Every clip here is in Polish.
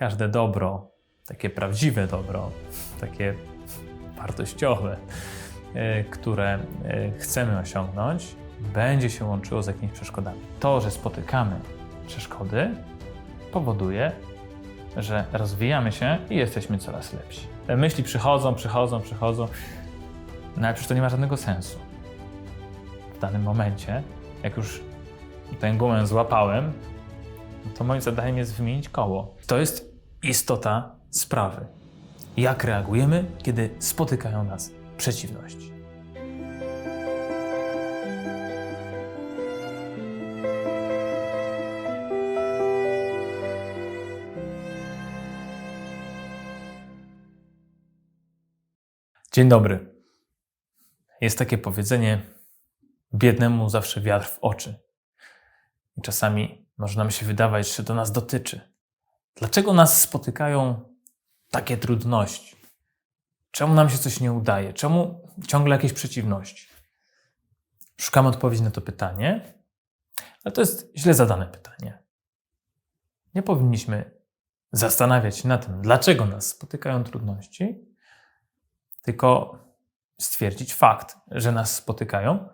każde dobro, takie prawdziwe dobro, takie wartościowe, e, które e, chcemy osiągnąć, będzie się łączyło z jakimiś przeszkodami. To, że spotykamy przeszkody, powoduje, że rozwijamy się i jesteśmy coraz lepsi. Myśli przychodzą, przychodzą, przychodzą, no ale przecież to nie ma żadnego sensu. W danym momencie, jak już tę gumę złapałem, to moim zadaniem jest wymienić koło. To jest istota sprawy. Jak reagujemy, kiedy spotykają nas przeciwności? Dzień dobry. Jest takie powiedzenie: biednemu zawsze wiatr w oczy. I czasami może nam się wydawać, że to nas dotyczy. Dlaczego nas spotykają takie trudności? Czemu nam się coś nie udaje? Czemu ciągle jakieś przeciwności? Szukamy odpowiedzi na to pytanie, ale to jest źle zadane pytanie. Nie powinniśmy zastanawiać się nad tym, dlaczego nas spotykają trudności, tylko stwierdzić fakt, że nas spotykają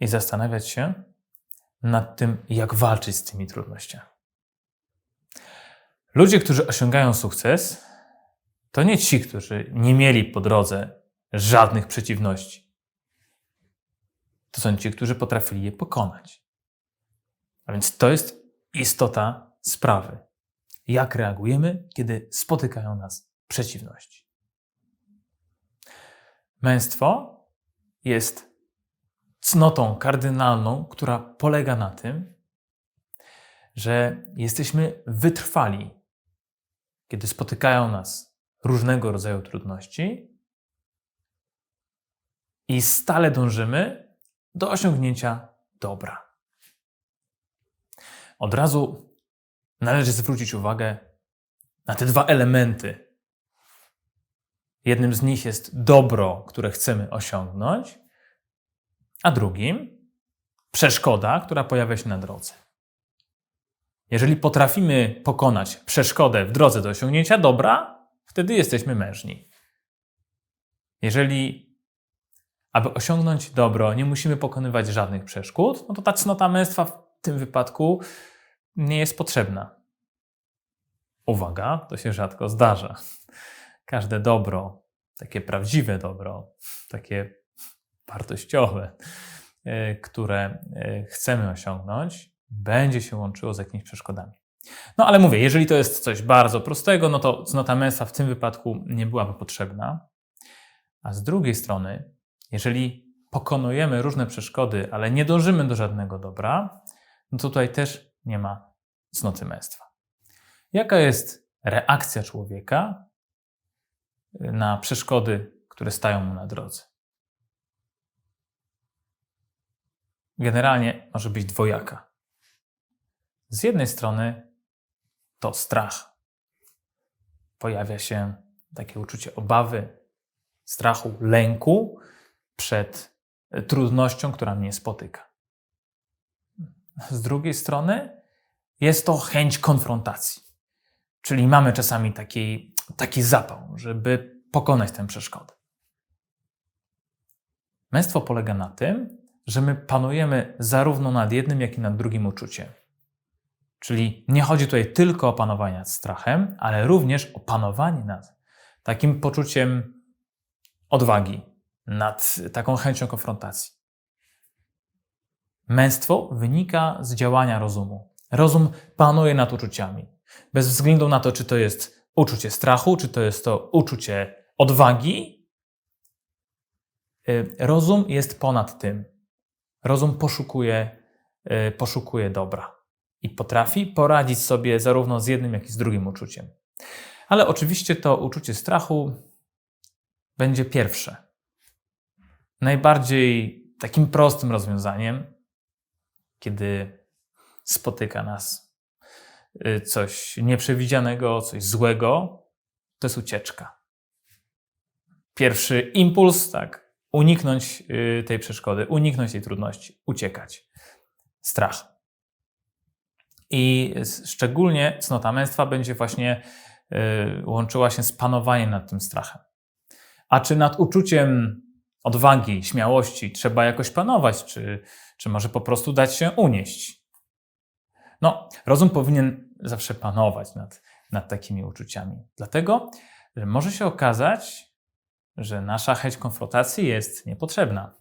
i zastanawiać się nad tym, jak walczyć z tymi trudnościami. Ludzie, którzy osiągają sukces, to nie ci, którzy nie mieli po drodze żadnych przeciwności. To są ci, którzy potrafili je pokonać. A więc to jest istota sprawy. Jak reagujemy, kiedy spotykają nas przeciwności? Męstwo jest cnotą kardynalną, która polega na tym, że jesteśmy wytrwali, kiedy spotykają nas różnego rodzaju trudności i stale dążymy do osiągnięcia dobra. Od razu należy zwrócić uwagę na te dwa elementy Jednym z nich jest dobro, które chcemy osiągnąć, a drugim przeszkoda, która pojawia się na drodze. Jeżeli potrafimy pokonać przeszkodę w drodze do osiągnięcia dobra, wtedy jesteśmy mężni. Jeżeli, aby osiągnąć dobro, nie musimy pokonywać żadnych przeszkód, no to ta cnota męstwa w tym wypadku nie jest potrzebna. Uwaga, to się rzadko zdarza każde dobro, takie prawdziwe dobro, takie wartościowe, e, które e, chcemy osiągnąć, będzie się łączyło z jakimiś przeszkodami. No ale mówię, jeżeli to jest coś bardzo prostego, no to cnota męstwa w tym wypadku nie byłaby potrzebna. A z drugiej strony, jeżeli pokonujemy różne przeszkody, ale nie dążymy do żadnego dobra, no to tutaj też nie ma cnoty męstwa. Jaka jest reakcja człowieka, na przeszkody, które stają mu na drodze. Generalnie może być dwojaka. Z jednej strony to strach. Pojawia się takie uczucie obawy, strachu, lęku przed trudnością, która mnie spotyka. Z drugiej strony jest to chęć konfrontacji. Czyli mamy czasami taki, taki zapał, żeby pokonać tę przeszkodę. Męstwo polega na tym, że my panujemy zarówno nad jednym, jak i nad drugim uczuciem. Czyli nie chodzi tutaj tylko o panowanie nad strachem, ale również o panowanie nad takim poczuciem odwagi, nad taką chęcią konfrontacji. Męstwo wynika z działania rozumu. Rozum panuje nad uczuciami. Bez względu na to, czy to jest uczucie strachu, czy to jest to uczucie odwagi, y, rozum jest ponad tym. Rozum poszukuje, y, poszukuje dobra i potrafi poradzić sobie zarówno z jednym, jak i z drugim uczuciem. Ale oczywiście to uczucie strachu będzie pierwsze. Najbardziej takim prostym rozwiązaniem, kiedy spotyka nas Y, coś nieprzewidzianego, coś złego, to jest ucieczka. Pierwszy impuls, tak, uniknąć y, tej przeszkody, uniknąć tej trudności, uciekać. Strach. I szczególnie cnota męstwa będzie właśnie y, łączyła się z panowaniem nad tym strachem. A czy nad uczuciem odwagi, śmiałości trzeba jakoś panować, czy, czy może po prostu dać się unieść? No, rozum powinien zawsze panować nad, nad takimi uczuciami. Dlatego, że może się okazać, że nasza chęć konfrontacji jest niepotrzebna,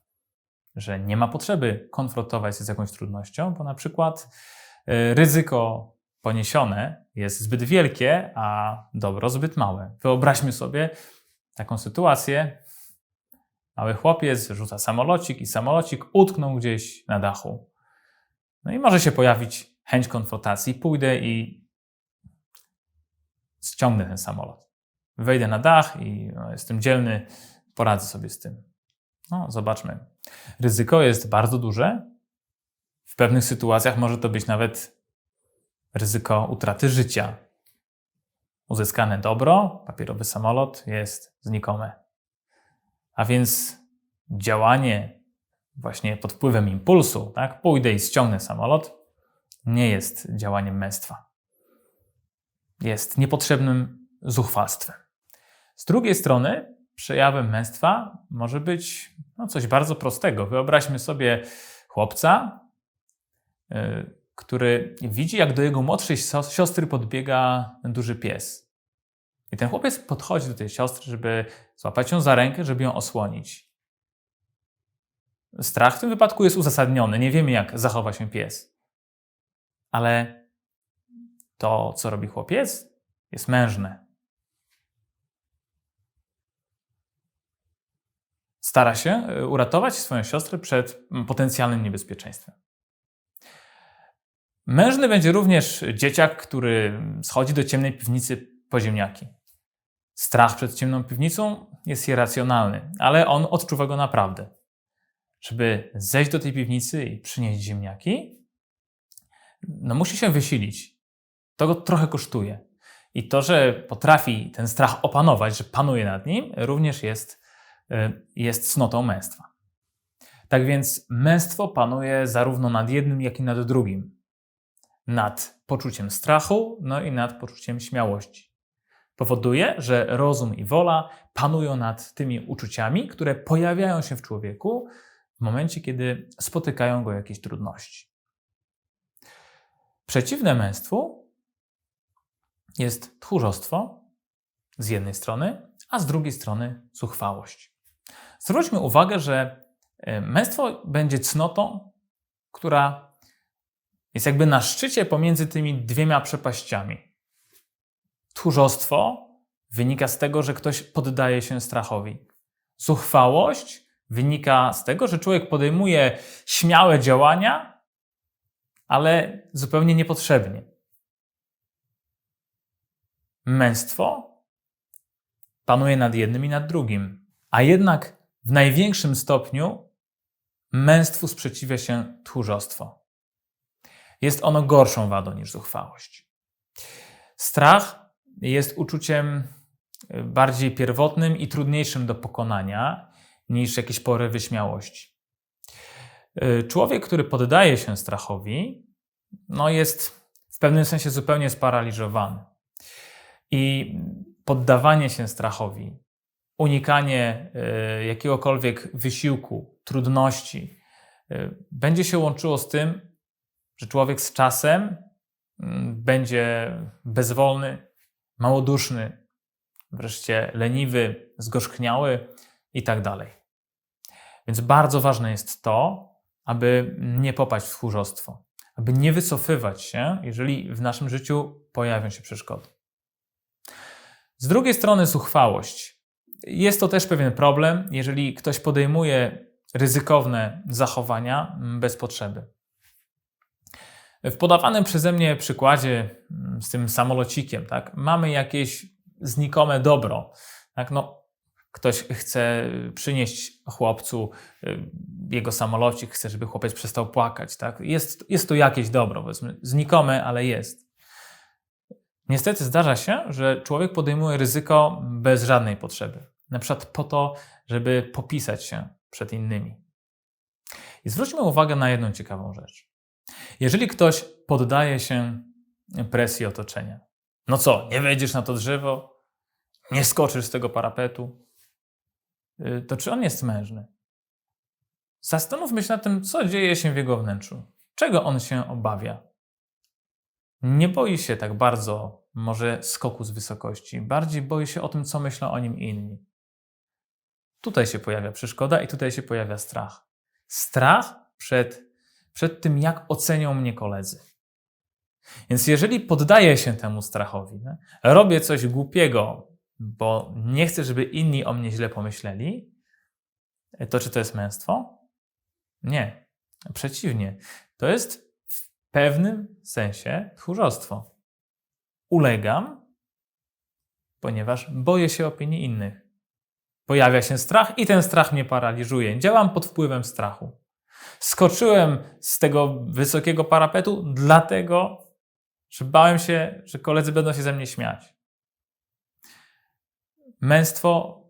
że nie ma potrzeby konfrontować się z jakąś trudnością, bo na przykład ryzyko poniesione jest zbyt wielkie, a dobro zbyt małe. Wyobraźmy sobie taką sytuację. Mały chłopiec rzuca samolocik i samolocik utknął gdzieś na dachu. No i może się pojawić chęć konfrontacji. Pójdę i ściągnę ten samolot. Wejdę na dach i no, jestem dzielny, poradzę sobie z tym. No, zobaczmy. Ryzyko jest bardzo duże. Pewnych sytuacjach może to być nawet ryzyko utraty życia. Uzyskane dobro, papierowy samolot, jest znikome. A więc działanie właśnie pod wpływem impulsu, tak, pójdę i ściągnę samolot, nie jest działaniem męstwa. Jest niepotrzebnym zuchwalstwem. Z drugiej strony, przejawem męstwa może być no, coś bardzo prostego. Wyobraźmy sobie chłopca, który widzi, jak do jego młodszej siostry podbiega duży pies. I ten chłopiec podchodzi do tej siostry, żeby złapać ją za rękę, żeby ją osłonić. Strach w tym wypadku jest uzasadniony. Nie wiemy, jak zachowa się pies. Ale to, co robi chłopiec, jest mężne. Stara się e, uratować swoją siostrę przed potencjalnym niebezpieczeństwem. Mężny będzie również dzieciak, który schodzi do ciemnej piwnicy po ziemniaki. Strach przed ciemną piwnicą jest irracjonalny, ale on odczuwa go naprawdę. Żeby zejść do tej piwnicy i przynieść ziemniaki, no musi się wysilić. To go trochę kosztuje. I to, że potrafi ten strach opanować, że panuje nad nim, również jest, y, jest cnotą męstwa. Tak więc męstwo panuje zarówno nad jednym, jak i nad drugim nad poczuciem strachu, no i nad poczuciem śmiałości. Powoduje, że rozum i wola panują nad tymi uczuciami, które pojawiają się w człowieku w momencie, kiedy spotykają go jakieś trudności. Przeciwne męstwu jest tchórzostwo z jednej strony, a z drugiej strony zuchwałość. Zwróćmy uwagę, że e, męstwo będzie cnotą, która jest jakby na szczycie pomiędzy tymi dwiema przepaściami. Tchórzostwo wynika z tego, że ktoś poddaje się strachowi. Zuchwałość wynika z tego, że człowiek podejmuje śmiałe działania, ale zupełnie niepotrzebnie. Męstwo panuje nad jednym i nad drugim, a jednak w największym stopniu męstwu sprzeciwia się tchórzostwo. Jest ono gorszą wadą niż zuchwałość. Strach jest uczuciem y, bardziej pierwotnym i trudniejszym do pokonania niż jakieś porywy śmiałości. Y, człowiek, który poddaje się strachowi, no jest w pewnym sensie zupełnie sparaliżowany. I poddawanie się strachowi, unikanie y, jakiegokolwiek wysiłku, trudności, będzie się łączyło z tym, że człowiek z czasem mm, będzie bezwolny, małoduszny, wreszcie leniwy, zgorzkniały i tak dalej. Więc bardzo ważne jest to, aby nie popaść w tchórzostwo, aby nie wycofywać się, jeżeli w naszym życiu pojawią się przeszkody. Z drugiej strony zuchwałość. Jest to też pewien problem, jeżeli ktoś podejmuje ryzykowne zachowania bez potrzeby. W podawanym przeze mnie przykładzie mm, z tym samolocikiem, tak, mamy jakieś znikome dobro. Tak, no, ktoś chce przynieść chłopcu y, jego samolocik, chce, żeby chłopiec przestał płakać. Tak? Jest, jest to jakieś dobro, powiedzmy, znikome, ale jest. Niestety zdarza się, że człowiek podejmuje ryzyko bez żadnej potrzeby. Na przykład po to, żeby popisać się przed innymi. I zwróćmy uwagę na jedną ciekawą rzecz. Jeżeli ktoś poddaje się presji otoczenia. No co, nie wejdziesz na to drzewo? Nie skoczysz z tego parapetu? Y, to czy on jest mężny? Zastanówmy się nad tym, co dzieje się w jego wnętrzu. Czego on się obawia? Nie boi się tak bardzo może skoku z wysokości, bardziej boi się o tym, co myślą o nim inni. Tutaj się pojawia przeszkoda i tutaj się pojawia strach. Strach przed, przed tym, jak ocenią mnie koledzy. Więc jeżeli poddaję się temu strachowi, nie? robię coś głupiego, bo nie chcę, żeby inni o mnie źle pomyśleli, to czy to jest męstwo? Nie. Przeciwnie. To jest w pewnym sensie tchórzostwo. Ulegam, ponieważ boję się opinii innych. Pojawia się strach i ten strach mnie paraliżuje. Działam pod wpływem strachu. Skoczyłem z tego wysokiego parapetu, dlatego, że bałem się, że koledzy będą się ze mnie śmiać. Męstwo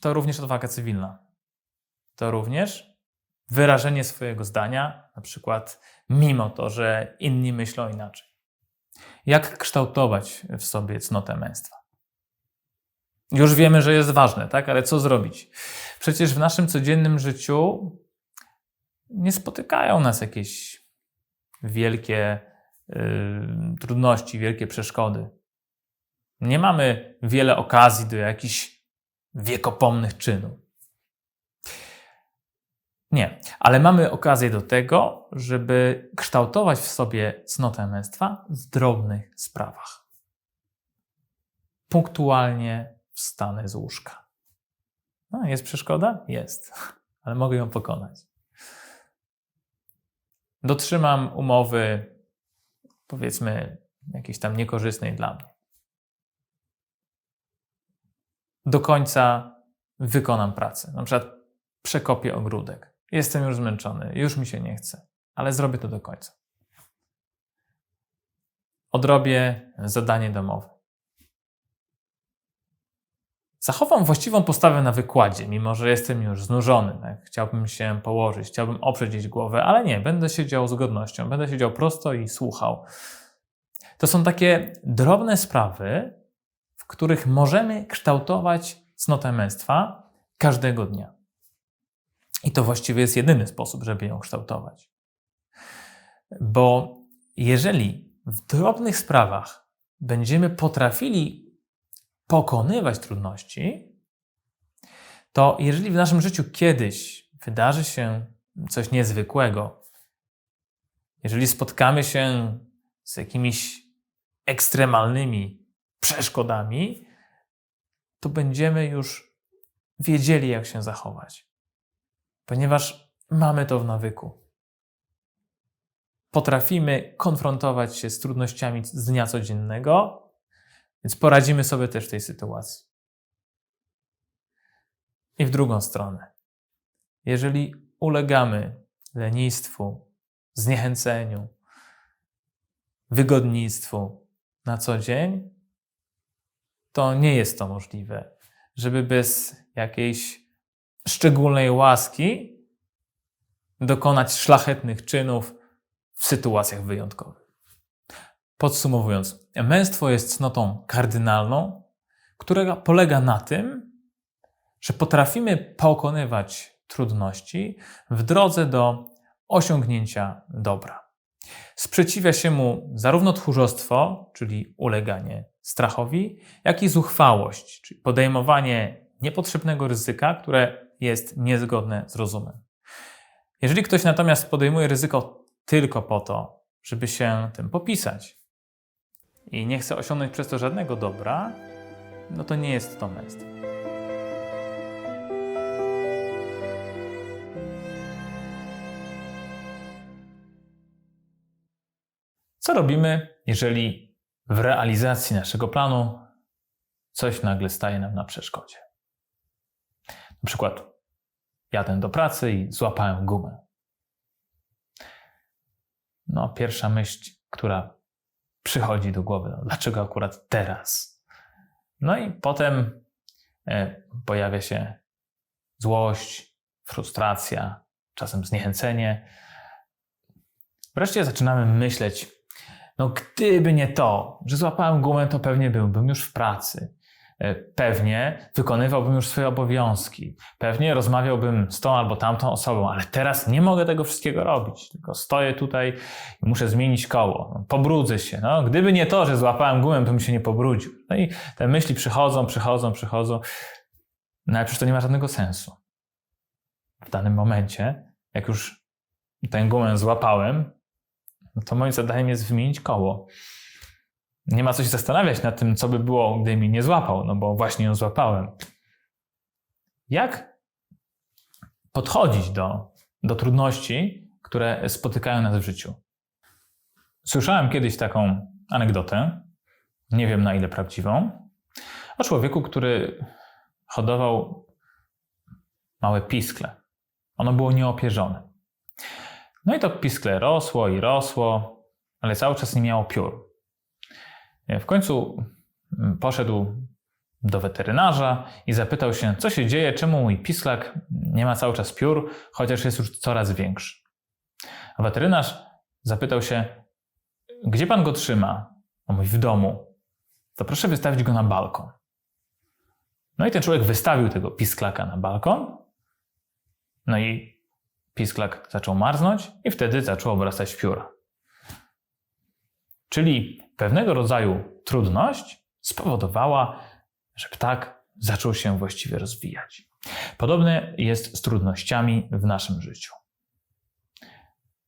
to również odwaga cywilna. To również wyrażenie swojego zdania, na przykład mimo to, że inni myślą inaczej. Jak kształtować w sobie cnotę męstwa? Już wiemy, że jest ważne, tak? Ale co zrobić? Przecież w naszym codziennym życiu nie spotykają nas jakieś wielkie yy, trudności, wielkie przeszkody. Nie mamy wiele okazji do jakichś wiekopomnych czynów. Nie, ale mamy okazję do tego, żeby kształtować w sobie cnotę męstwa w drobnych sprawach. Punktualnie wstanę z łóżka. No, jest przeszkoda? Jest, ale mogę ją pokonać. Dotrzymam umowy, powiedzmy, jakiejś tam niekorzystnej dla mnie. Do końca wykonam pracę. Na przykład przekopię ogródek. Jestem już zmęczony, już mi się nie chce, ale zrobię to do końca. Odrobię zadanie domowe. Zachowam właściwą postawę na wykładzie, mimo że jestem już znużony. Tak? Chciałbym się położyć, chciałbym oprzeć głowę, ale nie, będę siedział z godnością, będę siedział prosto i słuchał. To są takie drobne sprawy, w których możemy kształtować cnotę męstwa każdego dnia. I to właściwie jest jedyny sposób, żeby ją kształtować. Bo jeżeli w drobnych sprawach będziemy potrafili pokonywać trudności, to jeżeli w naszym życiu kiedyś wydarzy się coś niezwykłego, jeżeli spotkamy się z jakimiś ekstremalnymi przeszkodami, to będziemy już wiedzieli, jak się zachować ponieważ mamy to w nawyku. Potrafimy konfrontować się z trudnościami z dnia codziennego, więc poradzimy sobie też w tej sytuacji. I w drugą stronę. Jeżeli ulegamy lenistwu, zniechęceniu, wygodnictwu na co dzień, to nie jest to możliwe, żeby bez jakiejś szczególnej łaski dokonać szlachetnych czynów w sytuacjach wyjątkowych. Podsumowując, męstwo jest cnotą kardynalną, która polega na tym, że potrafimy pokonywać trudności w drodze do osiągnięcia dobra. Sprzeciwia się mu zarówno tchórzostwo, czyli uleganie strachowi, jak i zuchwałość, czyli podejmowanie niepotrzebnego ryzyka, które jest niezgodne z rozumem. Jeżeli ktoś natomiast podejmuje ryzyko tylko po to, żeby się tym popisać i nie chce osiągnąć przez to żadnego dobra, no to nie jest to męstwo. Co robimy, jeżeli w realizacji naszego planu coś nagle staje nam na przeszkodzie? Na przykład jadę do pracy i złapałem gumę. No, pierwsza myśl, która przychodzi do głowy, no, dlaczego akurat teraz? No i potem e, pojawia się złość, frustracja, czasem zniechęcenie. Wreszcie zaczynamy myśleć, no gdyby nie to, że złapałem gumę, to pewnie byłbym już w pracy. E, Pewnie wykonywałbym już swoje obowiązki. Pewnie rozmawiałbym z tą albo tamtą osobą, ale teraz nie mogę tego wszystkiego robić. Tylko stoję tutaj i muszę zmienić koło. No, Pobrudzę się. No, gdyby nie to, że złapałem gumę, bym się nie pobrudził. No i te myśli przychodzą, przychodzą, przychodzą. No ale przecież to nie ma żadnego sensu. W danym momencie, jak już tę gumę złapałem, no to moim zadaniem jest wymienić koło. Nie ma co się zastanawiać nad tym, co by było, gdy mi nie złapał, no bo właśnie ją złapałem. Jak podchodzić do, do trudności, które spotykają nas w życiu? Słyszałem kiedyś taką anegdotę, nie wiem na ile prawdziwą, o człowieku, który hodował małe piskle. Ono było nieopierzone. No i to piskle rosło i rosło, ale cały czas nie miało piór. W końcu mm, poszedł do weterynarza i zapytał się, co się dzieje, czemu mój pisklak nie ma cały czas piór, chociaż jest już coraz większy. A weterynarz zapytał się, gdzie pan go trzyma? On mówi, w domu. To proszę wystawić go na balkon. No i ten człowiek wystawił tego pisklaka na balkon, no i pisklak zaczął marznąć i wtedy zaczął obrastać pióra. Czyli pewnego rodzaju trudność spowodowała, że ptak zaczął się właściwie rozwijać. Podobne jest z trudnościami w naszym życiu.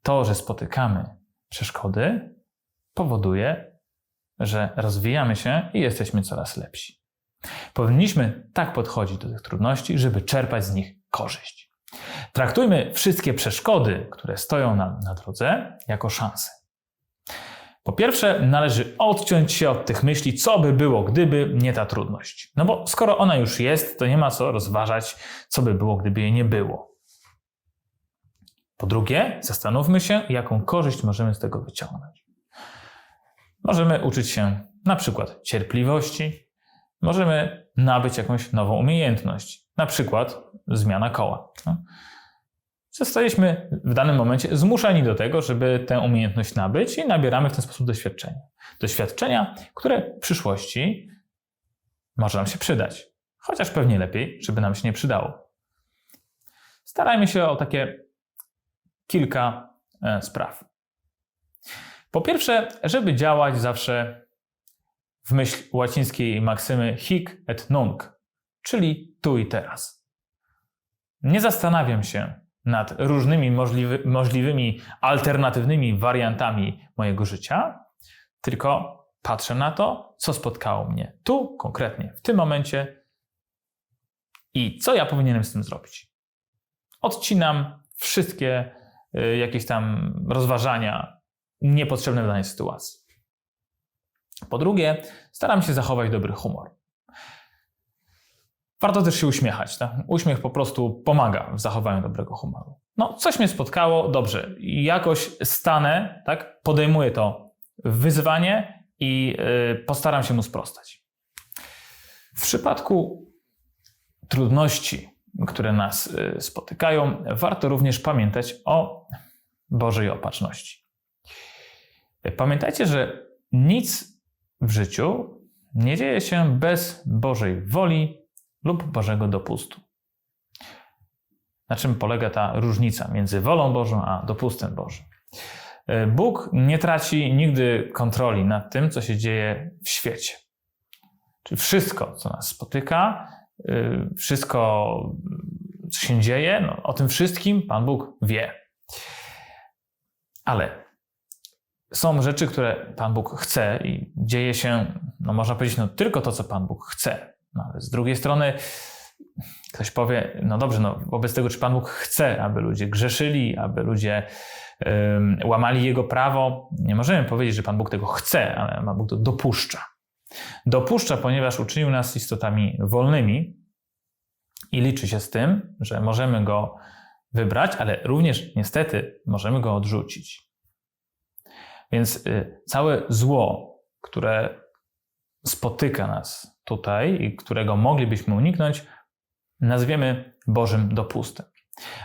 To, że spotykamy przeszkody, powoduje, że rozwijamy się i jesteśmy coraz lepsi. Powinniśmy tak podchodzić do tych trudności, żeby czerpać z nich korzyść. Traktujmy wszystkie przeszkody, które stoją nam na drodze, jako szanse. Po pierwsze, należy odciąć się od tych myśli, co by było, gdyby nie ta trudność. No bo skoro ona już jest, to nie ma co rozważać, co by było, gdyby jej nie było. Po drugie, zastanówmy się, jaką korzyść możemy z tego wyciągnąć. Możemy uczyć się na przykład cierpliwości, możemy nabyć jakąś nową umiejętność, na przykład zmiana koła. No zostaliśmy w danym momencie zmuszeni do tego, żeby tę umiejętność nabyć i nabieramy w ten sposób doświadczenia. Doświadczenia, które w przyszłości może nam się przydać, chociaż pewnie lepiej, żeby nam się nie przydało. Starajmy się o takie kilka e, spraw. Po pierwsze, żeby działać zawsze w myśl łacińskiej maksymy hic et nunc, czyli tu i teraz. Nie zastanawiam się, nad różnymi możliwy, możliwymi alternatywnymi wariantami mojego życia, tylko patrzę na to, co spotkało mnie tu, konkretnie, w tym momencie i co ja powinienem z tym zrobić. Odcinam wszystkie y, jakieś tam rozważania niepotrzebne w danej sytuacji. Po drugie, staram się zachować dobry humor. Warto też się uśmiechać. Tak? Uśmiech po prostu pomaga w zachowaniu dobrego humoru. No, coś mnie spotkało, dobrze. Jakoś stanę, tak? podejmuję to wyzwanie i yy, postaram się mu sprostać. W przypadku trudności, które nas yy, spotykają, warto również pamiętać o Bożej opatrzności. Pamiętajcie, że nic w życiu nie dzieje się bez Bożej woli lub Bożego dopustu. Na czym polega ta różnica między wolą Bożą a dopustem Bożym? E, Bóg nie traci nigdy kontroli nad tym, co się dzieje w świecie. Czyli wszystko, co nas spotyka, e, wszystko, co się dzieje, no, o tym wszystkim Pan Bóg wie. Ale są rzeczy, które Pan Bóg chce i dzieje się, no można powiedzieć, no tylko to, co Pan Bóg chce. No, ale z drugiej strony ktoś powie, no dobrze, no, wobec tego, czy Pan Bóg chce, aby ludzie grzeszyli, aby ludzie łamali Jego prawo, nie możemy powiedzieć, że Pan Bóg tego chce, ale Pan Bóg to dopuszcza. Dopuszcza, ponieważ uczynił nas istotami wolnymi i liczy się z tym, że możemy Go wybrać, ale również niestety możemy Go odrzucić. Więc y, całe zło, które spotyka nas tutaj i którego moglibyśmy uniknąć, nazwiemy Bożym dopustem.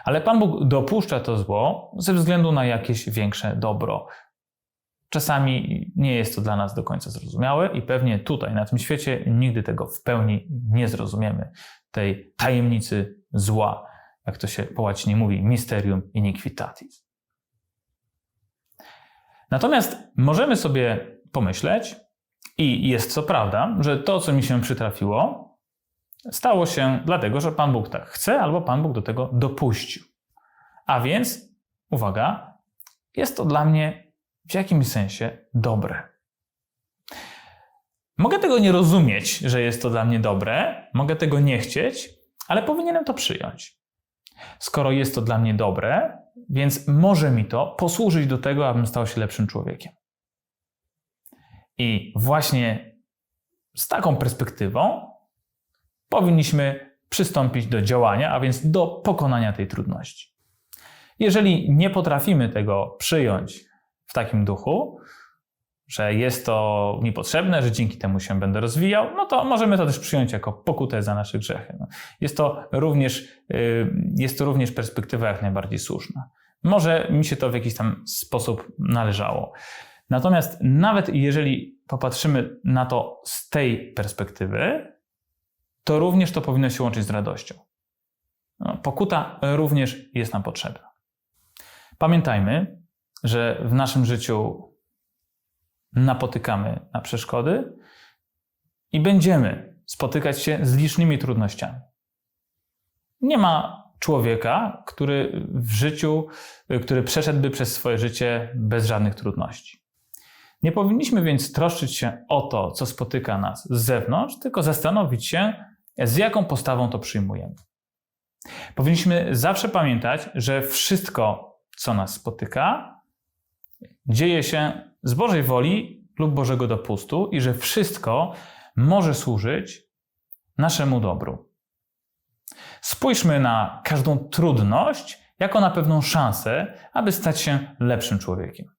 Ale Pan Bóg dopuszcza to zło ze względu na jakieś większe dobro. czasami nie jest to dla nas do końca zrozumiałe i pewnie tutaj, na tym świecie, nigdy tego w pełni nie zrozumiemy. Tej tajemnicy zła, jak to się po łacinie mówi, mysterium iniquitatis. Natomiast możemy sobie pomyśleć, i jest to prawda, że to, co mi się przytrafiło, stało się dlatego, że Pan Bóg tak chce, albo Pan Bóg do tego dopuścił. A więc, uwaga, jest to dla mnie w jakimś sensie dobre. Mogę tego nie rozumieć, że jest to dla mnie dobre, mogę tego nie chcieć, ale powinienem to przyjąć. Skoro jest to dla mnie dobre, więc może mi to posłużyć do tego, abym stał się lepszym człowiekiem. I właśnie z taką perspektywą powinniśmy przystąpić do działania, a więc do pokonania tej trudności. Jeżeli nie potrafimy tego przyjąć w takim duchu, że jest to mi potrzebne, że dzięki temu się będę rozwijał, no to możemy to też przyjąć jako pokutę za nasze grzechy. No, jest to również, y, jest to również perspektywa jak najbardziej słuszna. Może mi się to w jakiś tam sposób należało. Natomiast nawet jeżeli popatrzymy na to z tej perspektywy, to również to powinno się łączyć z radością. No, pokuta również jest nam potrzebna. Pamiętajmy, że w naszym życiu napotykamy na przeszkody i będziemy spotykać się z licznymi trudnościami. Nie ma człowieka, który w życiu, który przeszedłby przez swoje życie bez żadnych trudności. Nie powinniśmy więc troszczyć się o to, co spotyka nas z zewnątrz, tylko zastanowić się, z jaką postawą to przyjmujemy. Powinniśmy zawsze pamiętać, że wszystko, co nas spotyka, dzieje się z Bożej woli lub Bożego dopustu i że wszystko może służyć naszemu dobru. Spójrzmy na każdą trudność jako na pewną szansę, aby stać się lepszym człowiekiem.